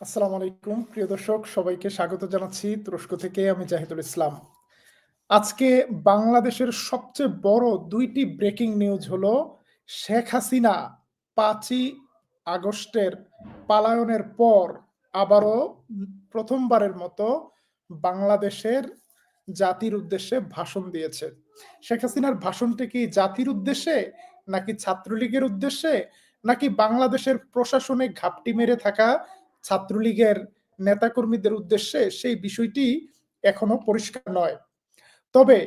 আসসালামু আলাইকুম, প্রিয় দর্শক, সবাইকে স্বাগত জানাচ্ছি তুরস্ক থেকে আমি জাহিদুল ইসলাম। আজকে বাংলাদেশের সবচেয়ে বড় দুইটি ব্রেকিং নিউজ হলো, শেখ হাসিনা পাঁচই আগস্টের পালায়নের পর আবারও প্রথমবারের মতো বাংলাদেশের জাতির উদ্দেশ্যে ভাষণ দিয়েছে। শেখ হাসিনার ভাষণটি কি জাতির উদ্দেশ্যে, নাকি ছাত্রলীগের উদ্দেশ্যে, নাকি বাংলাদেশের প্রশাসনে ঘাপটি মেরে থাকা ছাত্রলীগের নেতাকর্মীদের উদ্দেশ্যে সেই বিষয়টি এখনও পরিষ্কার নয়। তবে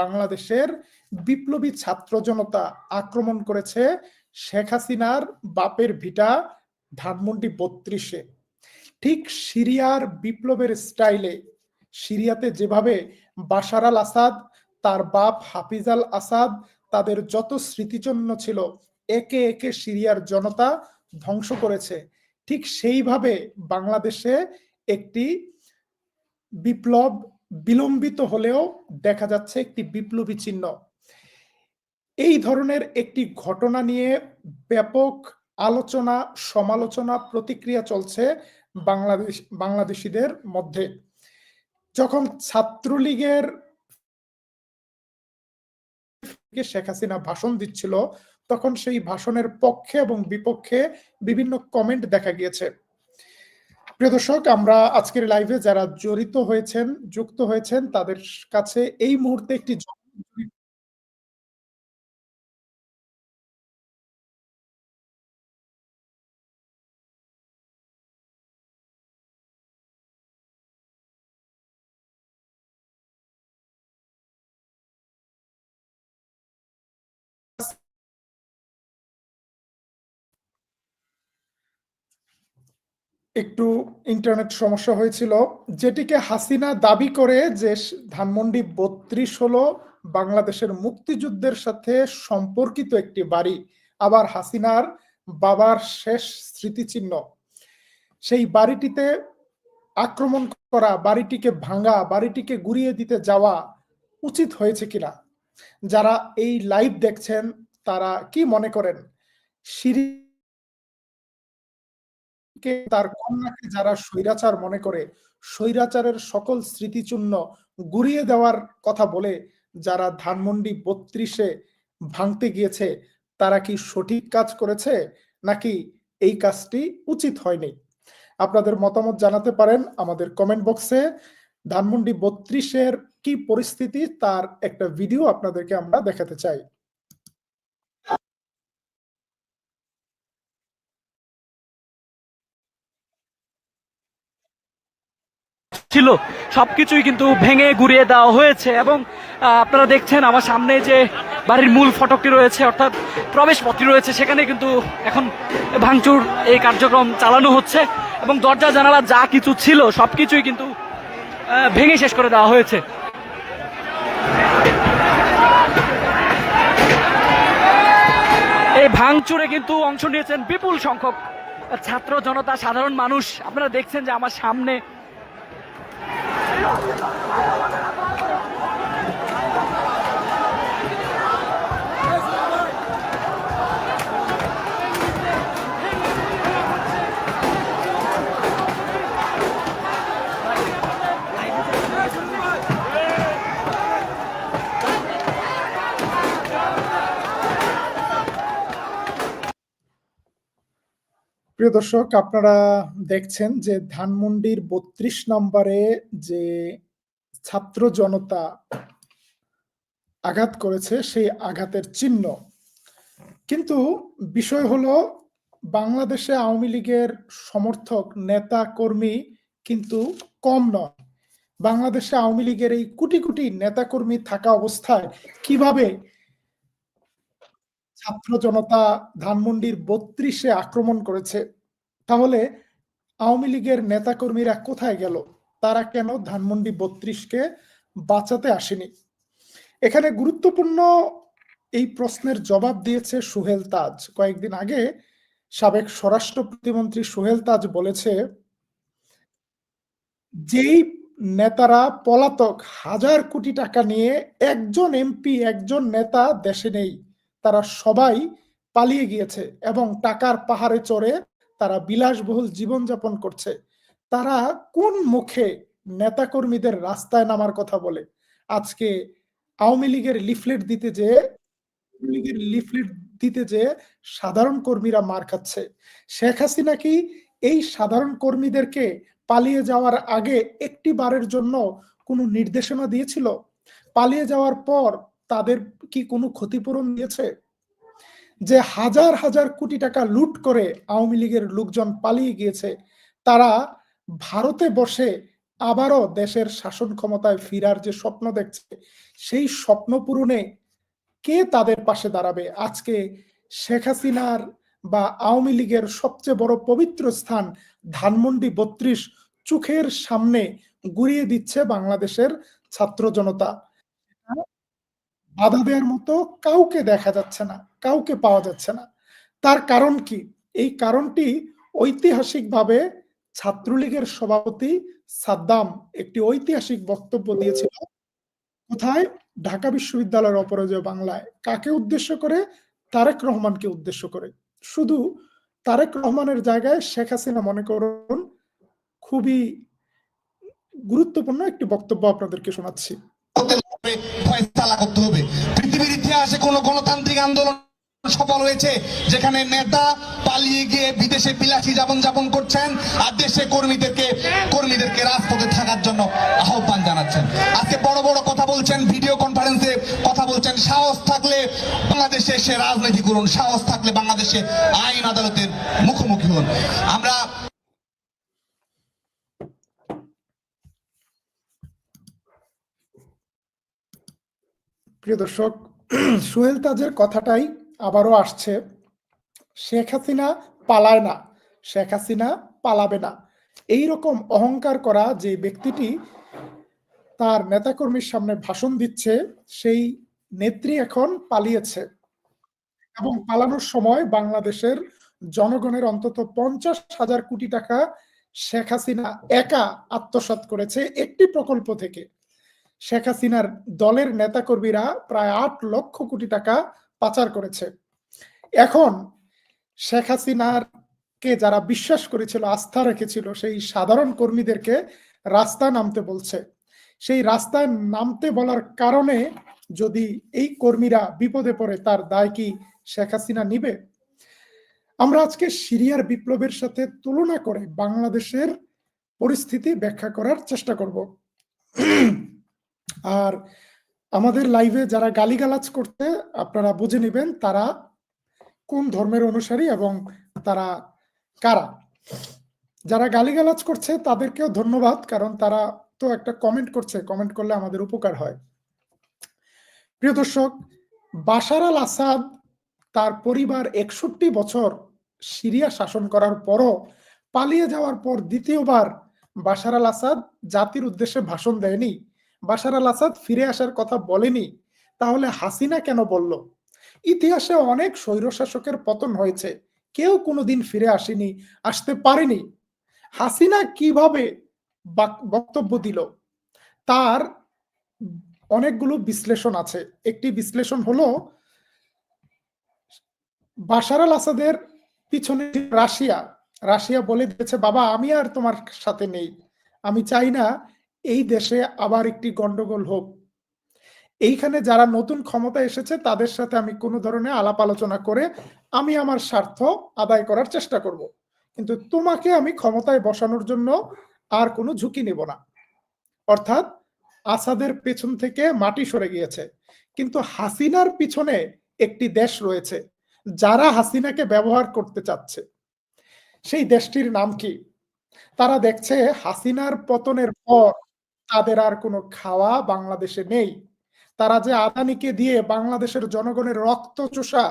বাংলাদেশের বিপ্লবী ছাত্র জনতা আক্রমণ করেছে শেখ হাসিনার বাপের ভিটা ধানমন্ডি বত্রিশে। ঠিক সিরিয়ার বিপ্লবের স্টাইলে সিরিয়াতে যেভাবে বাশার আল আসাদ, তার বাপ হাফিজ আল আসাদ, তাদের যত স্মৃতিচন্ন ছিল একে একে সিরিয়ার জনতা ধ্বংস করেছে। ঠিক সেইভাবে বাংলাদেশে একটি বিপ্লব বিলম্বিত হলেও দেখা যাচ্ছে একটি বিপ্লবী চিহ্ন। এই ধরনের একটি ঘটনা নিয়ে ব্যাপক আলোচনা, সমালোচনা, প্রতিক্রিয়া চলছে বাংলাদেশ, বাংলাদেশিদের মধ্যে। যখন ছাত্রলীগের শেখ হাসিনা ভাষণ দিচ্ছিল তখন সেই ভাষণের পক্ষে এবং বিপক্ষে বিভিন্ন কমেন্ট দেখা গিয়েছে। প্রিয় দর্শক, আমরা আজকের লাইভে যারা জড়িত হয়েছেন, যুক্ত হয়েছেন, তাদের কাছে এই মুহূর্তে একটি একটু ইন্টারনেট সমস্যা হয়েছিল। যেটিকে হাসিনা দাবি করে যে ধানমন্ডি বত্রিশ হলো বাংলাদেশের মুক্তিযুদ্ধের সাথে সম্পর্কিত একটি বাড়ি, আবার হাসিনার বাবার শেষ স্মৃতিচিহ্ন। সেই বাড়িটিতে আক্রমণ করা, বাড়িটিকে ভাঙা, বাড়িটিকে গুড়িয়ে দিতে যাওয়া উচিত হয়েছে কিনা? যারা এই লাইভ দেখছেন, তারা কি মনে করেন? সিরি কে তার কন্যাকে যারা স্বৈরাচার মনে করে, স্বৈরাচারের সকল স্মৃতিচূর্ণ গুড়িয়ে দেওয়ার কথা বলে যারা ধানমন্ডি বত্রিশে ভাঙতে গিয়েছে, তারা কি সঠিক কাজ করেছে? নাকি এই কাজটি উচিত হয়নি? আপনাদের মতামত জানাতে পারেন আমাদের কমেন্ট বক্সে ধানমন্ডি বত্রিশের কি পরিস্থিতি, তার একটা ভিডিও আপনাদেরকে আমরা দেখাতে চাই। ছিল, সবকিছুই কিন্তু ভেঙে গুড়িয়ে দেওয়া হয়েছে এবং আপনারা দেখছেন আমার সামনে যে বাড়ির মূল ফটকটি রয়েছে, অর্থাৎ প্রবেশ পথটি রয়েছে, সেখানে কিন্তু এখন ভাঙচুর এই কার্যক্রম চালানো হচ্ছে এবং দরজা, জানালা যা কিছু ছিল, সবকিছুই কিন্তু ভেঙে শেষ করে দেওয়া হয়েছে। এই ভাঙচুরে কিন্তু অংশ নিয়েছেন বিপুল সংখ্যক ছাত্র, জনতা, সাধারণ মানুষ। আপনারা দেখছেন যে আমার সামনে 来了，来了，来了。প্রিয় দর্শক, আপনারা দেখছেন যে ধানমন্ডির বত্রিশ নম্বরে যে ছাত্র জনতা আঘাত করেছে, সেই আঘাতের চিহ্ন। কিন্তু বিষয় হলো, বাংলাদেশে আওয়ামী লীগের সমর্থক, নেতা, কর্মী কিন্তু কম নয়। বাংলাদেশে আওয়ামী লীগের এই কোটি কোটি নেতাকর্মী থাকা অবস্থায় কীভাবে ছাত্র জনতা ধানমন্ডির বত্রিশে আক্রমণ করেছে তাহলে আওয়ামী লীগের নেতাকর্মীরা কোথায় গেল? তারা কেন ধানমন্ডি বত্রিশকে বাঁচাতে আসেনি? এখানে গুরুত্বপূর্ণ এই প্রশ্নের জবাব দিয়েছে সুহেল তাজ। কয়েকদিন আগে সাবেক স্বরাষ্ট্র প্রতিমন্ত্রী সুহেল তাজ বলেছে, যেই নেতারা পলাতক হাজার কোটি টাকা নিয়ে একজন এমপি, একজন নেতা দেশে নেই, তারা সবাই পালিয়ে গিয়েছে এবং টাকার পাহাড়ে চড়ে তারা বিলাসবহুল জীবনযাপন করছে। তারা কোন মুখে নেতাকর্মীদের রাস্তায় নামার কথা বলে? আজকে আওয়ামী লীগের লিফলেট দিতে যে লীগের লিফলেট দিতে যে সাধারণ কর্মীরা মার খাচ্ছে। শেখ হাসিনা কি এই সাধারণ কর্মীদেরকে পালিয়ে যাওয়ার আগে একটি বারের জন্য কোনো নির্দেশনা দিয়েছিল? পালিয়ে যাওয়ার পর তাদের কি কোনো ক্ষতিপূরণ দিয়েছে? যে হাজার হাজার কোটি টাকা লুট করে আওয়ামী লীগের লোকজন পালিয়ে গিয়েছে তারা ভারতে বসে আবারও দেশের শাসন ক্ষমতায় ফিরার যে স্বপ্ন দেখছে সেই স্বপ্ন পূরণে কে তাদের পাশে দাঁড়াবে? আজকে শেখ হাসিনার বা আওয়ামী লীগের সবচেয়ে বড় পবিত্র স্থান ধানমন্ডি বত্রিশ চোখের সামনে গুড়িয়ে দিচ্ছে বাংলাদেশের ছাত্র জনতা। বাধা দেওয়ার মতো কাউকে দেখা যাচ্ছে না। কাউকে পাওয়া যাচ্ছে না। তার কারণ কি? এই কারণটি ঐতিহাসিকভাবে ছাত্রলীগের সভাপতি সাদ্দাম একটি ঐতিহাসিক বক্তব্য দিয়েছিল। কোথায়? ঢাকা বিশ্ববিদ্যালয়ের অপরাজয় বাংলায়। কাকে উদ্দেশ্য করে? তারেক রহমানকে উদ্দেশ্য করে। শুধু তারেক রহমানের জায়গায় শেখ হাসিনা, মনে করুন, খুবই গুরুত্বপূর্ণ একটি বক্তব্য আপনাদেরকে শোনাচ্ছি। করতে হবে। পৃথিবীর ইতিহাসে কোন গণতান্ত্রিক আন্দোলন সফল হয়েছে, যেখানে নেতা পালিয়ে গিয়ে বিদেশে বিলাসী জীবন যাপন করছেন আর দেশে কর্মীদেরকে কর্মীদেরকে রাজপথে থাকার জন্য আহ্বান জানাচ্ছেন। আজকে বড় বড় কথা বলছেন, ভিডিও কনফারেন্সে কথা বলছেন, সাহস থাকলে বাংলাদেশে এসে রাজনীতি করুন, সাহস থাকলে বাংলাদেশে আইন আদালতের মুখোমুখি হন। আমরা প্রিয় দর্শক, সোহেল তাজের কথাটাই আবারও আসছে। শেখ হাসিনা পালায় না, শেখ হাসিনা পালাবে না। এই রকম অহংকার করা যে ব্যক্তিটি তার নেতাকর্মীর সামনে ভাষণ দিচ্ছে, সেই নেত্রী এখন পালিয়েছে। এবং পালানোর সময় বাংলাদেশের জনগণের অন্তত পঞ্চাশ হাজার কোটি টাকা শেখ হাসিনা একা আত্মসাৎ করেছে একটি প্রকল্প থেকে। শেখ হাসিনার দলের নেতাকর্মীরা প্রায় আট লক্ষ কোটি টাকা পাচার করেছে। এখন শেখ হাসিনার কে যারা বিশ্বাস করেছিল, আস্থা রেখেছিল, সেই সাধারণ কর্মীদেরকে রাস্তা নামতে বলছে। সেই রাস্তায় নামতে বলার কারণে যদি এই কর্মীরা বিপদে পড়ে, তার দায় কি শেখ হাসিনা নিবে? আমরা আজকে সিরিয়ার বিপ্লবের সাথে তুলনা করে বাংলাদেশের পরিস্থিতি ব্যাখ্যা করার চেষ্টা করব। আর আমাদের লাইভে যারা গালিগালাজ করতে আপনারা বুঝে নেবেন তারা কোন ধর্মের অনুসারী এবং তারা কারা। যারা গালিগালাজ করছে তাদেরকেও ধন্যবাদ, কারণ তারা তো একটা কমেন্ট করছে কমেন্ট করলে আমাদের উপকার হয়। প্রিয় দর্শক, বাশার আল আসাদ তার পরিবার একষট্টি বছর সিরিয়া শাসন করার পরও পালিয়ে যাওয়ার পর দ্বিতীয়বার বাশার আল আসাদ জাতির উদ্দেশ্যে ভাষণ দেয়নি। বাশার আল আসাদ ফিরে আসার কথা বলেনি, তাহলে হাসিনা কেন বলল? ইতিহাসে অনেক স্বৈরশাসকের পতন হয়েছে, কেউ কোনোদিন ফিরে আসেনি, আসতে পারেনি। হাসিনা কীভাবে বক্তব্য দিল? তার অনেকগুলো বিশ্লেষণ আছে। একটি বিশ্লেষণ হলো, বাশার আল আসাদের পিছনে রাশিয়া। রাশিয়া বলে দিয়েছে, বাবা, আমি আর তোমার সাথে নেই। আমি চাই না এই দেশে আবার একটি গন্ডগোল হোক। এইখানে যারা নতুন ক্ষমতা এসেছে, তাদের সাথে আমি কোনো ধরনের আলাপ আলোচনা করে আমি আমার স্বার্থ আদায় করার চেষ্টা করব। কিন্তু তোমাকে আমি ক্ষমতায় বসানোর জন্য আর কোনো ঝুঁকি নেব না। অর্থাৎ আসাদের পেছন থেকে মাটি সরে গিয়েছে। কিন্তু হাসিনার পিছনে একটি দেশ রয়েছে, যারা হাসিনাকে ব্যবহার করতে চাচ্ছে। সেই দেশটির নাম কি? তারা দেখছে হাসিনার পতনের পর তাদের আর কোনো খাওয়া বাংলাদেশে নেই। তারা যে আদানিকে দিয়ে বাংলাদেশের জনগণের রক্ত চোষা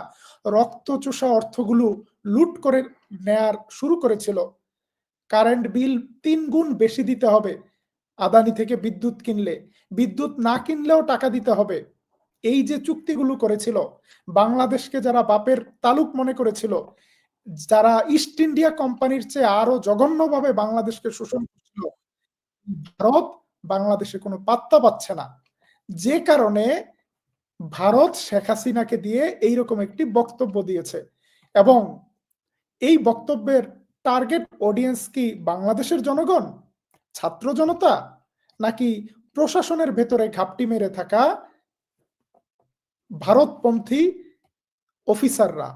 রক্ত চোষা অর্থগুলো লুট করে নেয়ার শুরু করেছিল। কারেন্ট বিল তিন গুণ বেশি দিতে হবে আদানি থেকে বিদ্যুৎ কিনলে। বিদ্যুৎ না কিনলেও টাকা দিতে হবে। এই যে চুক্তিগুলো করেছিল, বাংলাদেশকে যারা বাপের তালুক মনে করেছিল, যারা ইস্ট ইন্ডিয়া কোম্পানির চেয়ে আরও জঘন্যভাবে বাংলাদেশকে শোষণ করছিল, ভারত বাংলাদেশে কোনো পাত্তা পাচ্ছে না। যে কারণে ভারত শেখ হাসিনাকে দিয়ে এইরকম একটি বক্তব্য দিয়েছে এবং এই বক্তব্যের টার্গেট অডিয়েন্স কি বাংলাদেশের জনগণ, ছাত্র জনতা, নাকি প্রশাসনের ভেতরে ঘাপটি মেরে থাকা ভারতপন্থী অফিসাররা?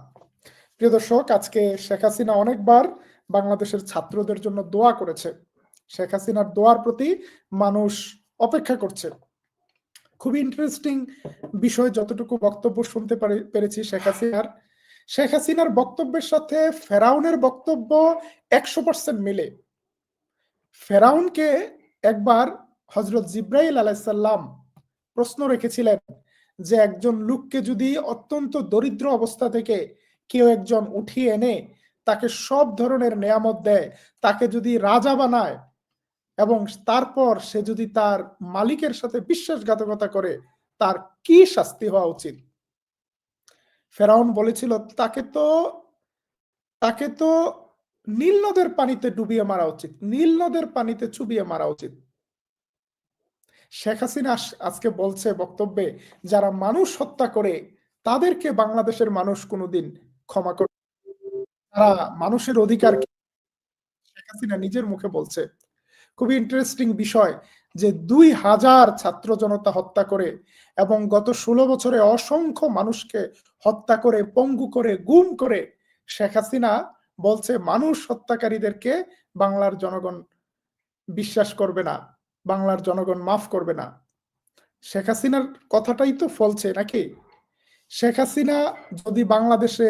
প্রিয় দর্শক, আজকে শেখ হাসিনা অনেকবার বাংলাদেশের ছাত্রদের জন্য দোয়া করেছে। শেখ হাসিনার দোয়ার প্রতি মানুষ অপেক্ষা করছে। খুবই ইন্টারেস্টিং বিষয় যতটুকু বক্তব্য শুনতে পারে- পেরেছি শেখ হাসিনার। শেখ হাসিনার বক্তব্যের সাথে ফেরাউনের বক্তব্য একশো পার্সেন্ট মিলে। ফেরাউনকে একবার হজরত জিব্রাইল আলাইসাল্লাম প্রশ্ন রেখেছিলেন যে, একজন লোককে যদি অত্যন্ত দরিদ্র অবস্থা থেকে কেউ একজন উঠিয়ে এনে তাকে সব ধরনের নেয়ামত দেয়, তাকে যদি রাজা বানায় এবং তারপর সে যদি তার মালিকের সাথে বিশ্বাসঘাতকতা করে, তার কি শাস্তি হওয়া উচিত? ফেরাউন বলেছিল, তাকে তো তাকে তো নীল নদের পানিতে ডুবিয়ে মারা উচিত, নীল নদের পানিতে চুবিয়ে মারা উচিত। শেখ হাসিনা আজকে বলছে বক্তব্যে, যারা মানুষ হত্যা করে, তাদেরকে বাংলাদেশের মানুষ কোনোদিন ক্ষমা করে তারা মানুষের অধিকার শেখ হাসিনা নিজের মুখে বলছে খুবই ইন্টারেস্টিং বিষয় যে দুই হাজার ছাত্র জনতা হত্যা করে এবং গত ষোলো বছরে অসংখ্য মানুষকে হত্যা করে, পঙ্গু করে, গুম করে শেখ হাসিনা বলছে, মানুষ হত্যাকারীদেরকে বাংলার জনগণ বিশ্বাস করবে না, বাংলার জনগণ মাফ করবে না। শেখ হাসিনার কথাটাই তো ফলছে নাকি? শেখ হাসিনা যদি বাংলাদেশে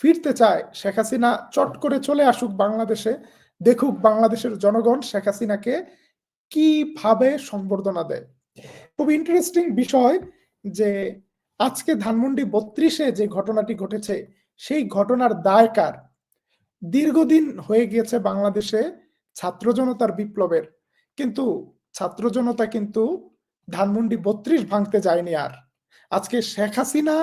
ফিরতে চায়, শেখ হাসিনা চট করে চলে আসুক বাংলাদেশে দেখুক বাংলাদেশের জনগণ শেখ হাসিনাকে কীভাবে সম্বর্ধনা দেয়। খুব ইন্টারেস্টিং বিষয় যে আজকে ধানমন্ডি বত্রিশে যে ঘটনাটি ঘটেছে, সেই ঘটনার দায় কার? দীর্ঘদিন হয়ে গিয়েছে বাংলাদেশে ছাত্র জনতার বিপ্লবের, কিন্তু ছাত্র জনতা কিন্তু ধানমন্ডি বত্রিশ ভাঙতে যায়নি আর। আজকে শেখ হাসিনা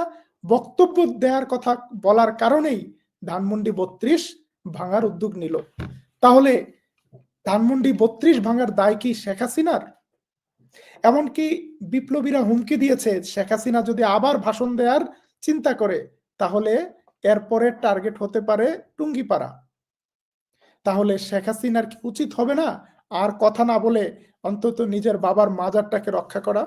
বক্তব্য দেওয়ার কথা বলার কারণেই ধানমন্ডি বত্রিশ ভাঙার উদ্যোগ নিল। তাহলে ধানমন্ডি বত্রিশ ভাঙার দায় কি শেখ হাসিনার? এমনকি বিপ্লবীরা হুমকি দিয়েছে শেখ হাসিনা যদি আবার ভাষণ দেওয়ার চিন্তা করে, তাহলে এরপরে টার্গেট হতে পারে টুঙ্গিপাড়া। তাহলে শেখ হাসিনার কি উচিত হবে না? আর কথা না বলে অন্তত নিজের বাবার মাজারটাকে রক্ষা করা?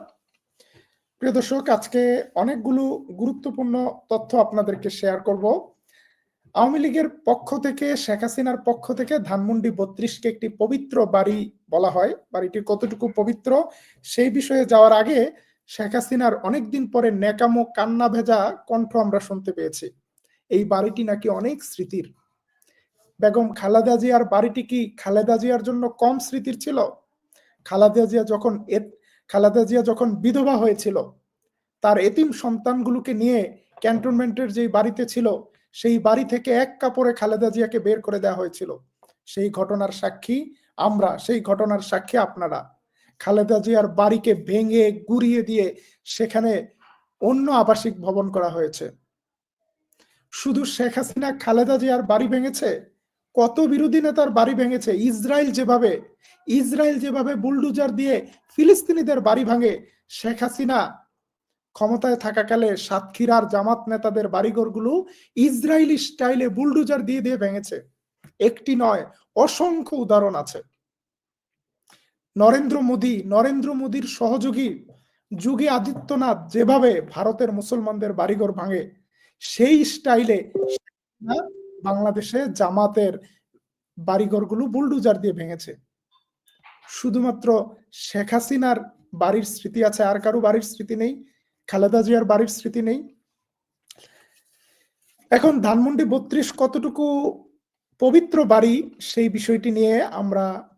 প্রিয় দর্শক, আজকে অনেকগুলো গুরুত্বপূর্ণ তথ্য আপনাদেরকে শেয়ার করব। আওয়ামী লীগের পক্ষ থেকে, শেখ হাসিনার পক্ষ থেকে ধানমন্ডি বত্রিশকে একটি পবিত্র বাড়ি বলা হয়। বাড়িটি কতটুকু পবিত্র? সেই বিষয়ে যাওয়ার আগে শেখ হাসিনার অনেকদিন পরে নেকামো কান্না ভেজা কণ্ঠ আমরা শুনতে পেয়েছি। এই বাড়িটি নাকি অনেক স্মৃতির। বেগম খালেদা জিয়ার বাড়িটি কি খালেদা জিয়ার জন্য কম স্মৃতির ছিল? খালেদা জিয়া যখন খালেদা জিয়া যখন বিধবা হয়েছিল, তার এতিম সন্তানগুলোকে নিয়ে ক্যান্টনমেন্টের যে বাড়িতে ছিল সেই বাড়ি থেকে এক কাপড়ে খালেদা জিয়াকে বের করে দেওয়া হয়েছিল। সেই ঘটনার সাক্ষী আমরা, সেই ঘটনার সাক্ষী আপনারা। খালেদা জিয়ার বাড়িকে ভেঙে, গুড়িয়ে দিয়ে সেখানে অন্য আবাসিক ভবন করা হয়েছে। শুধু শেখ হাসিনা খালেদা জিয়ার বাড়ি ভেঙেছে? কত বিরোধী নেতার বাড়ি ভেঙেছে? ইসরায়েল যেভাবে ইসরায়েল যেভাবে বুলডুজার দিয়ে ফিলিস্তিনিদের বাড়ি ভাঙে, শেখ হাসিনা ক্ষমতায় থাকাকালে সাতক্ষীরার জামাত নেতাদের বাড়িঘরগুলো ইসরায়েলি স্টাইলে বুলডুজার দিয়ে দিয়ে ভেঙেছে। একটি নয়, অসংখ্য উদাহরণ আছে। নরেন্দ্র মোদী, নরেন্দ্র মোদীর সহযোগী যোগী আদিত্যনাথ যেভাবে ভারতের মুসলমানদের বাড়িঘর ভাঙে, সেই স্টাইলে বাংলাদেশে জামাতের বাড়িঘরগুলো বুলডুজার দিয়ে ভেঙেছে। শুধুমাত্র শেখ হাসিনার বাড়ির স্মৃতি আছে, আর কারও বাড়ির স্মৃতি নেই। খালেদা জিয়ার বাড়ির স্মৃতি নেই। এখন ধানমন্ডি বত্রিশ কতটুকু পবিত্র বাড়ি, সেই বিষয়টি নিয়ে আমরা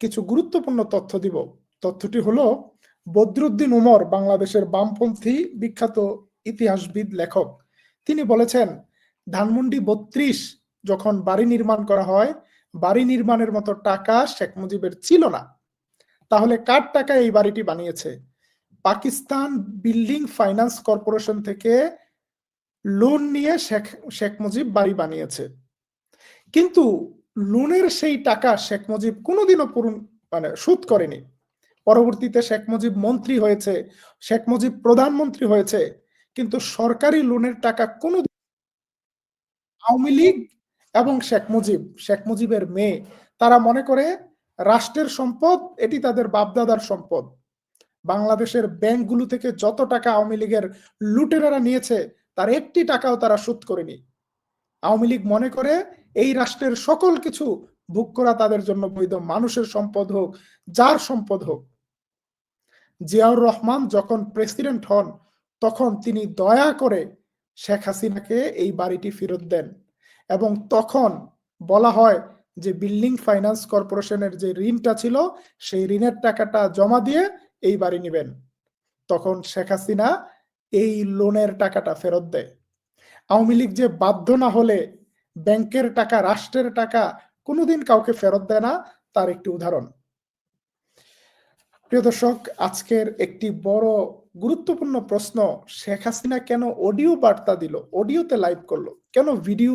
কিছু গুরুত্বপূর্ণ তথ্য দিব। তথ্যটি হলো, বদরুদ্দিন উমর বাংলাদেশের বামপন্থী বিখ্যাত ইতিহাসবিদ লেখক। তিনি বলেছেন, ধানমন্ডি বত্রিশ যখন বাড়ি নির্মাণ করা হয়, বাড়ি নির্মাণের মতো টাকা শেখ মুজিবের ছিল না। তাহলে কার টাকা এই বাড়িটি বানিয়েছে? পাকিস্তান বিল্ডিং ফাইন্যান্স কর্পোরেশন থেকে লোন নিয়ে শেখ শেখ মুজিব বাড়ি বানিয়েছে। কিন্তু লোনের সেই টাকা শেখ মুজিব কোনোদিনও পূরণ মানে শোধ করেনি। পরবর্তীতে শেখ মুজিব মন্ত্রী হয়েছে, শেখ মুজিব প্রধানমন্ত্রী হয়েছে, কিন্তু সরকারি লোনের টাকা কোনো আওয়ামী লীগ এবং শেখ মুজিব, শেখ মুজিবের মেয়ে, তারা মনে করে রাষ্ট্রের সম্পদ, এটি তাদের বাপদাদার সম্পদ। বাংলাদেশের ব্যাংকগুলো থেকে যত টাকা আওয়ামী লীগের লুটেরারা নিয়েছে, তার একটি টাকাও তারা শোধ করেনি। আওয়ামী লীগ মনে করে এই রাষ্ট্রের সকল কিছু ভোগ করা তাদের জন্য বৈধ, মানুষের সম্পদ হোক, যার সম্পদ হোক। জিয়াউর রহমান যখন প্রেসিডেন্ট হন, তখন তিনি দয়া করে শেখ হাসিনাকে এই বাড়িটি ফেরত দেন এবং তখন বলা হয় যে বিল্ডিং ফাইন্যান্স কর্পোরেশনের যে ঋণটা ছিল, সেই ঋণের টাকাটা জমা দিয়ে এই বাড়ি নেবেন। তখন শেখ হাসিনা এই লোনের টাকাটা ফেরত দেয়। আওয়ামী লীগ যে বাধ্য না হলে ব্যাংকের টাকা, রাষ্ট্রের টাকা কোনোদিন কাউকে ফেরত দেয় না, তার একটি উদাহরণ। প্রিয় দর্শক, আজকের একটি বড় গুরুত্বপূর্ণ প্রশ্ন, শেখ হাসিনা কেন অডিও বার্তা দিল? অডিওতে লাইভ করল। কেন ভিডিও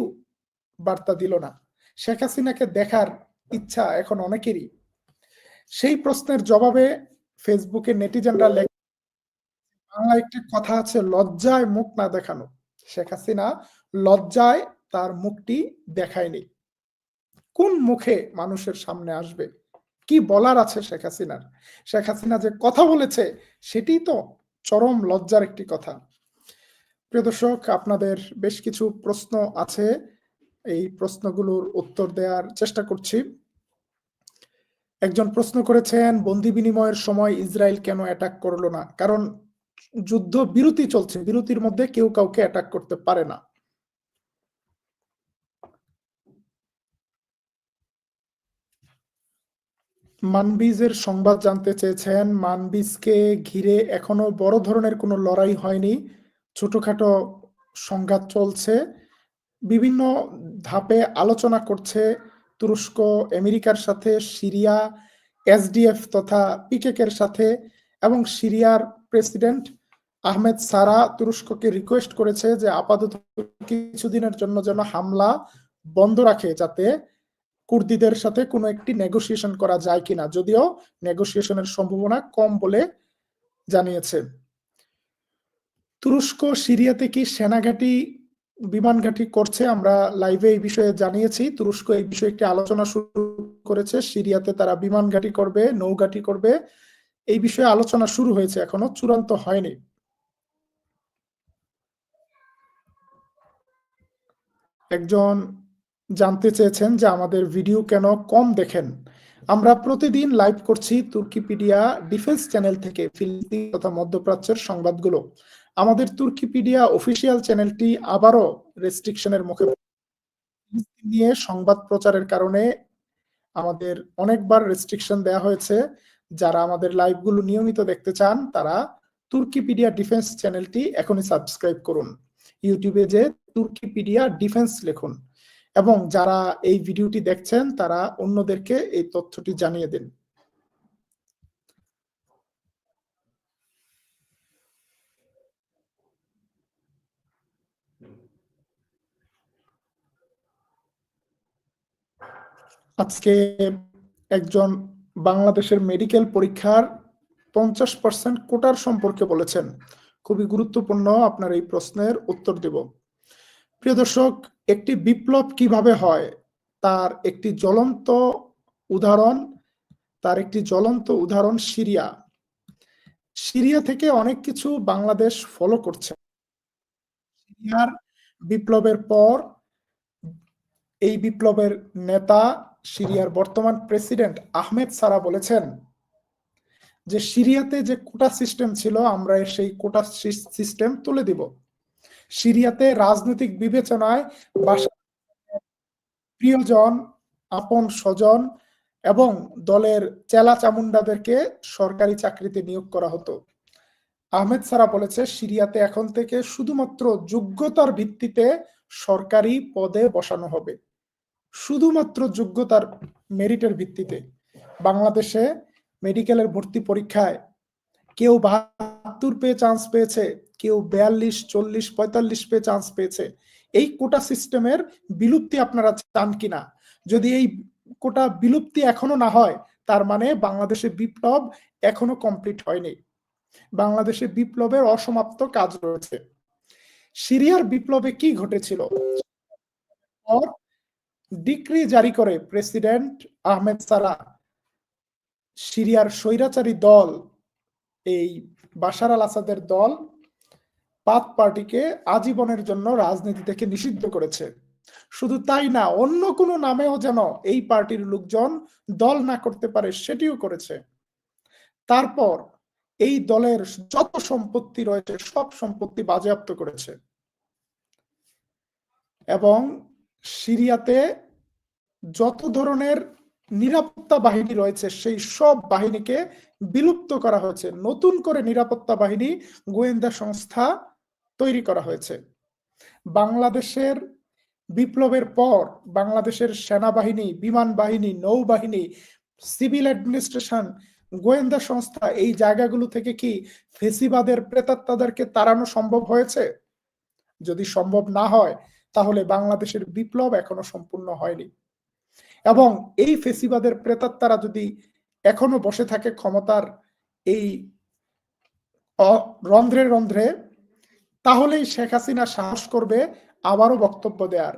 বার্তা দিল না? শেখ হাসিনাকে দেখার ইচ্ছা এখন অনেকেরই। সেই প্রশ্নের জবাবে ফেসবুকে নেটিজেনরা লেখে বাংলা একটি কথা আছে, লজ্জায় মুখ না দেখানো। শেখ হাসিনা লজ্জায় তার মুখটি দেখায়নি। কোন মুখে মানুষের সামনে আসবে? কি বলার আছে শেখ হাসিনার? শেখ হাসিনা যে কথা বলেছে সেটি তো চরম লজ্জার একটি কথা। প্রিয় দর্শক, আপনাদের বেশ কিছু প্রশ্ন আছে। এই প্রশ্নগুলোর উত্তর দেওয়ার চেষ্টা করছি। একজন প্রশ্ন করেছেন, বন্দি বিনিময়ের সময় ইসরায়েল কেন অ্যাটাক করল না? কারণ যুদ্ধ বিরতি চলছে, বিরতির মধ্যে কেউ কাউকে অ্যাটাক করতে পারে না। মানবিজের সংবাদ জানতে চেয়েছেন, মানবিজকে ঘিরে এখনও বড় ধরনের কোনো লড়াই হয়নি, ছোটখাটো সংঘাত চলছে, বিভিন্ন ধাপে আলোচনা করছে তুরস্ক, আমেরিকার সাথে, সিরিয়া এসডিএফ তথা পিকেকের সাথে এবং সিরিয়ার প্রেসিডেন্ট আহমেদ সারা তুরস্ককে রিকোয়েস্ট করেছে যে আপাতত কিছুদিনের জন্য যেন হামলা বন্ধ রাখে যাতে কুর্দিদের সাথে কোনো একটি নেগোসিয়েশন করা যায় কিনা। যদিও নেগোসিয়েশনের সম্ভাবনা কম বলে জানিয়েছে। তুরস্ক সিরিয়াতে কি সেনাঘাটি বিমান ঘাঁটি করছে। আমরা লাইভে এই বিষয়ে জানিয়েছি। তুরস্ক এই বিষয়ে একটি আলোচনা শুরু করেছে। সিরিয়াতে তারা বিমান ঘাঁটি করবে, নৌঘাঁটি করবে। এই বিষয়ে আলোচনা শুরু হয়েছে এখনও, চূড়ান্ত হয়নি। একজন জানতে চেয়েছেন যে আমাদের ভিডিও কেন কম দেখেন। আমরা প্রতিদিন লাইভ করছি তুর্কিপিডিয়া ডিফেন্স চ্যানেল থেকে, ফিলিস্তিন তথা মধ্যপ্রাচ্যের সংবাদগুলো। আমাদের তুর্কিপিডিয়া অফিসিয়াল চ্যানেলটি আবারও রেস্ট্রিকশনের মুখে নিয়ে সংবাদ প্রচারের কারণে আমাদের অনেকবার রেস্ট্রিকশন দেওয়া হয়েছে। যারা আমাদের লাইভগুলো নিয়মিত দেখতে চান, তারা তুর্কিপিডিয়া ডিফেন্স চ্যানেলটি এখনই সাবস্ক্রাইব করুন। ইউটিউবে যে তুর্কিপিডিয়া ডিফেন্স লিখুন। এবং যারা এই ভিডিওটি দেখছেন, তারা অন্যদেরকে এই তথ্যটি জানিয়ে দিন। আজকে একজন বাংলাদেশের মেডিকেল পরীক্ষার পঞ্চাশ পার্সেন্ট কোটার সম্পর্কে বলেছেন। খুবই গুরুত্বপূর্ণ আপনার এই প্রশ্নের উত্তর দেব। প্রিয় দর্শক, একটি বিপ্লব কীভাবে হয়? তার একটি জ্বলন্ত উদাহরণ, তার একটি জ্বলন্ত উদাহরণ সিরিয়া। সিরিয়া থেকে অনেক কিছু বাংলাদেশ ফলো করছে। সিরিয়ার বিপ্লবের পর এই বিপ্লবের নেতা সিরিয়ার বর্তমান প্রেসিডেন্ট আহমেদ সারা বলেছেন যে সিরিয়াতে যে কোটা সিস্টেম ছিল, আমরা সেই কোটা সিস্টেম তুলে দিব। সিরিয়াতে রাজনৈতিক বিবেচনায় প্রিয়জন, আপন স্বজন এবং দলের চেলা চামুন্ডাদেরকে সরকারি চাকরিতে নিয়োগ করা হতো। আহমেদ সারা বলেছে, সিরিয়াতে এখন থেকে শুধুমাত্র যোগ্যতার ভিত্তিতে সরকারি পদে বসানো হবে। শুধুমাত্র যোগ্যতার মেরিটের ভিত্তিতে। বাংলাদেশে মেডিকেলের ভর্তি পরীক্ষায় কেউ বাহাত্তর পেয়ে চান্স পেয়েছে, কেউ বিয়াল্লিশ, চল্লিশ, পঁয়তাল্লিশ পেয়ে চান্স পেয়েছে। এই কোটা সিস্টেমের বিলুপ্তি আপনারা চান কিনা? যদি এই কোটা বিলুপ্তি এখনও না হয়, তার মানে বাংলাদেশে বিপ্লব এখনও কমপ্লিট হয়নি। বাংলাদেশে বিপ্লবের অসমাপ্ত কাজ রয়েছে। সিরিয়ার বিপ্লবে কি ঘটেছিল? ডিক্রি জারি করে প্রেসিডেন্ট আহমেদ সারা। সিরিয়ার স্বৈরাচারী দল, এই বাশার আল আসাদের দল পাত পার্টিকে আজীবনের জন্য রাজনীতি থেকে নিষিদ্ধ করেছে। শুধু তাই না, অন্য কোনো নামেও যেন এই পার্টির লোকজন দল না করতে পারে, সেটিও করেছে। তারপর এই দলের যত সম্পত্তি রয়েছে, সব সম্পত্তি বাজেয়াপ্ত করেছে। এবং সিরিয়াতে যত ধরনের নিরাপত্তা বাহিনী রয়েছে, সেই সব বাহিনীকে বিলুপ্ত করা হয়েছে। নতুন করে নিরাপত্তা বাহিনী গোয়েন্দা সংস্থা তৈরি করা হয়েছে। বাংলাদেশের বিপ্লবের পর বাংলাদেশের সেনাবাহিনী, বিমান বাহিনী, নৌবাহিনী, সিভিল অ্যাডমিনিস্ট্রেশন গোয়েন্দা সংস্থা এই জায়গাগুলো থেকে কি ফেসিবাদের প্রেতাত্মাদেরকে তাড়ানো সম্ভব হয়েছে? যদি সম্ভব না হয়, তাহলে বাংলাদেশের বিপ্লব এখনও সম্পূর্ণ হয়নি। এবং এই ফেসিবাদের প্রেতাত্মারা যদি এখনও বসে থাকে ক্ষমতার এই রন্ধ্রে রন্ধ্রে, তাহলেই শেখ হাসিনা সাহস করবে আবারও বক্তব্য দেওয়ার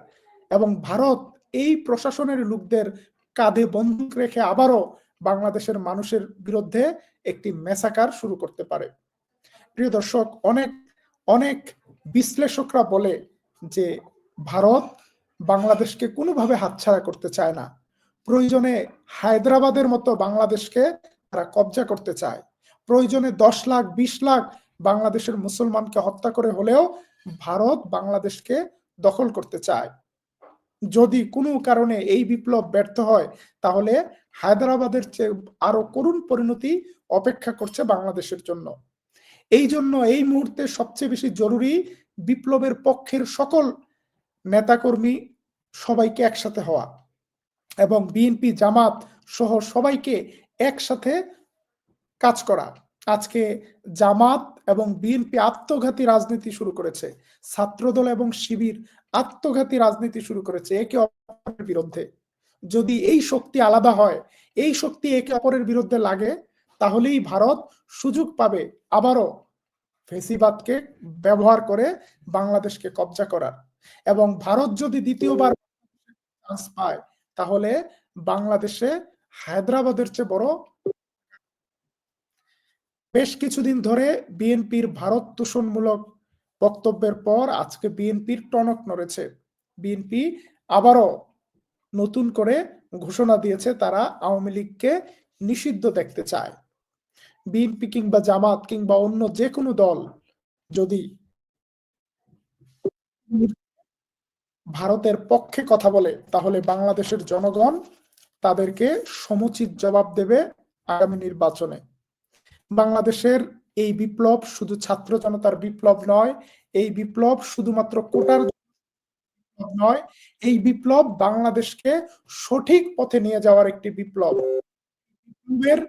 এবং ভারত এই প্রশাসনের লোকদের কাঁধে বন্দুক রেখে আবারও বাংলাদেশের মানুষের বিরুদ্ধে একটি মেসাকার শুরু করতে পারে। প্রিয় দর্শক, অনেক অনেক বিশ্লেষকরা বলে যে ভারত বাংলাদেশকে কোনোভাবে হাতছাড়া করতে চায় না। প্রয়োজনে হায়দ্রাবাদের মতো বাংলাদেশকে তারা কবজা করতে চায়। প্রয়োজনে দশ লাখ, বিশ লাখ বাংলাদেশের মুসলমানকে হত্যা করে হলেও ভারত বাংলাদেশকে দখল করতে চায়। যদি কোনো কারণে এই বিপ্লব ব্যর্থ হয়, তাহলে হায়দ্রাবাদের চেয়ে আরও করুণ পরিণতি অপেক্ষা করছে বাংলাদেশের জন্য। এই জন্য এই মুহূর্তে সবচেয়ে বেশি জরুরি বিপ্লবের পক্ষের সকল নেতাকর্মী সবাইকে একসাথে হওয়া এবং বিএনপি, জামাত সহ সবাইকে একসাথে কাজ করা। আজকে জামাত এবং বিএনপি আত্মঘাতী রাজনীতি শুরু করেছে। ছাত্রদল এবং শিবির আত্মঘাতী রাজনীতি শুরু করেছে। একে অপরের বিরুদ্ধে। যদি এই শক্তি আলাদা হয়, এই শক্তি একে অপরের বিরুদ্ধে লাগে, তাহলেই ভারত সুযোগ পাবে আবারও ফেসিবাদকে ব্যবহার করে বাংলাদেশকে কবজা করার। এবং ভারত যদি দ্বিতীয়বার পায়, তাহলে বাংলাদেশে হায়দ্রাবাদের চেয়ে বড় বেশ কিছুদিন ধরে বিএনপির ভারত দূষণমূলক বক্তব্যের পর আজকে বিএনপির টনক নড়েছে। বিএনপি আবারও নতুন করে ঘোষণা দিয়েছে তারা আওয়ামী লীগকে নিষিদ্ধ দেখতে চায়। বিএনপি কিংবা জামাত কিংবা অন্য যে কোনো দল যদি ভারতের পক্ষে কথা বলে, তাহলে বাংলাদেশের জনগণ তাদেরকে সমুচিত জবাব দেবে আগামী নির্বাচনে। বাংলাদেশের এই বিপ্লব শুধু ছাত্র জনতার বিপ্লব নয়, এই বিপ্লব শুধুমাত্র কোটার বিপ্লব নয়, এই বিপ্লব বাংলাদেশকে সঠিক পথে নিয়ে যাওয়ার একটি বিপ্লব। বিপ্লবের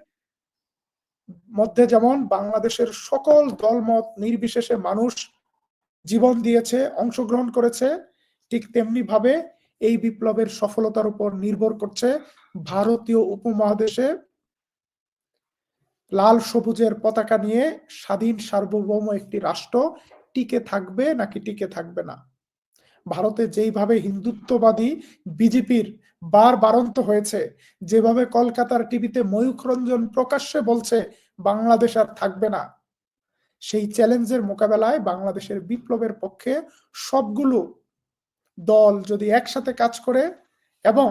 মধ্যে যেমন বাংলাদেশের সকল দলমত নির্বিশেষে মানুষ জীবন দিয়েছে, অংশগ্রহণ করেছে, ঠিক তেমনি ভাবে এই বিপ্লবের সফলতার উপর নির্ভর করছে ভারতীয় উপমহাদেশে লাল সবুজের পতাকা নিয়ে স্বাধীন সার্বভৌম একটি রাষ্ট্র টিকে থাকবে নাকি টিকে থাকবে না। ভারতে যেইভাবে হিন্দুত্ববাদী বিজেপির বার বারন্ত হয়েছে, যেভাবে কলকাতার টিভিতে ময়ূখ রঞ্জন প্রকাশ্যে বলছে, বাংলাদেশ আর থাকবে না। সেই চ্যালেঞ্জের মোকাবেলায় বাংলাদেশের বিপ্লবের পক্ষে সবগুলো দল যদি একসাথে কাজ করে এবং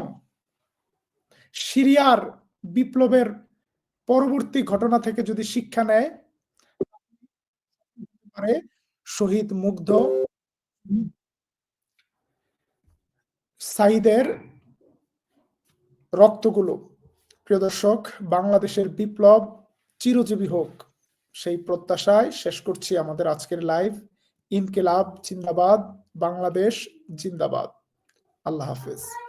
সিরিয়ার বিপ্লবের পরবর্তী ঘটনা থেকে যদি শিক্ষা নেয় শহীদ মুগ্ধ সাইদের রক্তগুলো, প্রিয় দর্শক, বাংলাদেশের বিপ্লব চিরজীবী হোক। সেই প্রত্যাশায় শেষ করছি আমাদের আজকের লাইভ ইনকিলাব, জিন্দাবাদ। বাংলাদেশ, জিন্দাবাদ। আল্লাহ হাফেজ।